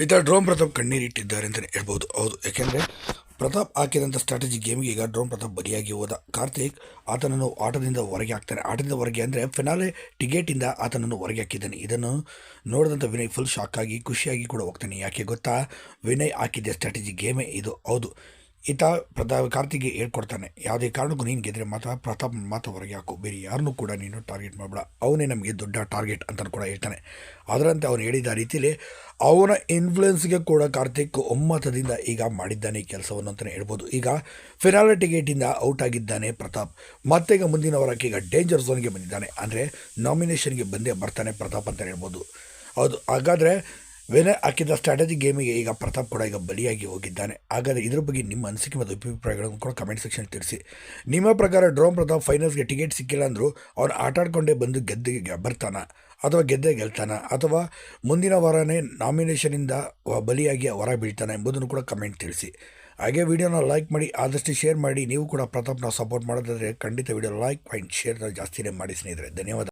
ಈತ ಡ್ರೋನ್ ಪ್ರತಾಪ್ ಕಣ್ಣೀರಿಟ್ಟಿದ್ದಾರೆ ಅಂತಲೇ ಹೇಳ್ಬೋದು. ಹೌದು ಯಾಕೆಂದರೆ ಪ್ರತಾಪ್ ಹಾಕಿದಂಥ ಸ್ಟ್ರಾಟಜಿ ಗೇಮ್ಗೆ ಈಗ ಡ್ರೋನ್ ಪ್ರತಾಪ್ ಬರಿಯಾಗಿ ಹೋದ ಕಾರ್ತಿಕ್ ಆತನನ್ನು ಆಟದಿಂದ ಹೊರಗೆ ಹಾಕ್ತಾನೆ ಆಟದಿಂದ ಹೊರಗೆ ಅಂದರೆ ಫಿನಾಲೆ ಟಿಕೆಟಿಂದ ಆತನನ್ನು ಹೊರಗೆ ಹಾಕಿದ್ದಾನೆ. ಇದನ್ನು ನೋಡಿದಂಥ ವಿನಯ್ ಫುಲ್ ಶಾಕ್ ಆಗಿ, ಖುಷಿಯಾಗಿ ಕೂಡ ಹೋಗ್ತಾನೆ. ಯಾಕೆ ಗೊತ್ತಾ? ವಿನಯ್ ಹಾಕಿದ್ದ ಸ್ಟ್ರಾಟಜಿ ಗೇಮೇ ಇದು. ಹೌದು ಈತ ಪ್ರತಾಪ್ ಕಾರ್ತಿಗೆ ಹೇಳ್ಕೊಡ್ತಾನೆ. ಯಾವುದೇ ಕಾರಣಕ್ಕೂ ನೀನು ಗೆದ್ರೆ ಮಾತ್ರ ಪ್ರತಾಪ್ ಮಾತ್ರ ಹೊರಗೆ ಹಾಕು. ಬೇರೆ ಯಾರನ್ನೂ ಕೂಡ ನೀನು ಟಾರ್ಗೆಟ್ ಮಾಡಬೇಡ. ಅವನೇ ನಮಗೆ ದೊಡ್ಡ ಟಾರ್ಗೆಟ್ ಅಂತ ಕೂಡ ಹೇಳ್ತಾನೆ. ಅದರಂತೆ ಅವನು ಹೇಳಿದ ರೀತಿಯಲ್ಲಿ ಅವನ ಇನ್ಫ್ಲುಯೆನ್ಸ್ಗೆ ಕೂಡ ಕಾರ್ತಿಕ್ ಒಮ್ಮತದಿಂದ ಈಗ ಮಾಡಿದ್ದಾನೆ ಕೆಲಸವನ್ನು ಅಂತಲೇ ಹೇಳ್ಬೋದು. ಈಗ ಫಿನಾಲೆ ಟಿಕೆಟಿಂದ ಔಟ್ ಆಗಿದ್ದಾನೆ ಪ್ರತಾಪ್. ಮತ್ತೆ ಈಗ ಮುಂದಿನ ಈಗ ಡೇಂಜರ್ ಝೋನ್ಗೆ ಬಂದಿದ್ದಾನೆ. ಅಂದರೆ ನಾಮಿನೇಷನ್ಗೆ ಬಂದೇ ಬರ್ತಾನೆ ಪ್ರತಾಪ್ ಅಂತ ಹೇಳ್ಬೋದು. ಹೌದು. ಹಾಗಾದರೆ ವಿನಯ್ ಹಾಕಿದ ಸ್ಟ್ರಾಟಜಿ ಗೇಮಿಗೆ ಈಗ ಪ್ರತಾಪ್ ಕೂಡ ಈಗ ಬಲಿಯಾಗಿ ಹೋಗಿದ್ದಾನೆ. ಹಾಗಾದರೆ ಇದ್ರ ಬಗ್ಗೆ ನಿಮ್ಮ ಅನಿಸಿಕೆ ಮತ್ತು ಅಭಿಪ್ರಾಯಗಳನ್ನು ಕೂಡ ಕಮೆಂಟ್ ಸೆಕ್ಷನ್ ತಿಳಿಸಿ. ನಿಮ್ಮ ಪ್ರಕಾರ ಡ್ರೋನ್ ಪ್ರತಾಪ್ ಫೈನಲ್ಸ್ಗೆ ಟಿಕೆಟ್ ಸಿಕ್ಕಿಲ್ಲ ಅಂದರೂ ಆಟ ಆಟಾಡ್ಕೊಂಡೇ ಬಂದು ಗೆದ್ದಿಗೆ ಬರ್ತಾನ? ಅಥವಾ ಗೆದ್ದೇ ಗೆಲ್ತಾನ? ಅಥವಾ ಮುಂದಿನ ವಾರನೇ ನಾಮಿನೇಷನಿಂದ ಬಲಿಯಾಗಿ ಹೊರ ಬೀಳ್ತಾನೆ ಎಂಬುದನ್ನು ಕೂಡ ಕಮೆಂಟ್ ತಿಳಿಸಿ. ಹಾಗೆ ವಿಡಿಯೋನ ಲೈಕ್ ಮಾಡಿ, ಆದಷ್ಟು ಶೇರ್ ಮಾಡಿ, ನೀವು ಕೂಡ ಪ್ರತಾಪ್ನ ಸಪೋರ್ಟ್ ಮಾಡೋದಾದರೆ ಖಂಡಿತ ವಿಡಿಯೋ ಲೈಕ್ ಪಾಯಿಂಟ್ ಶೇರ್ ಜಾಸ್ತಿನೇ ಮಾಡಿ ಸ್ನೇಹಿತರೆ. ಧನ್ಯವಾದ.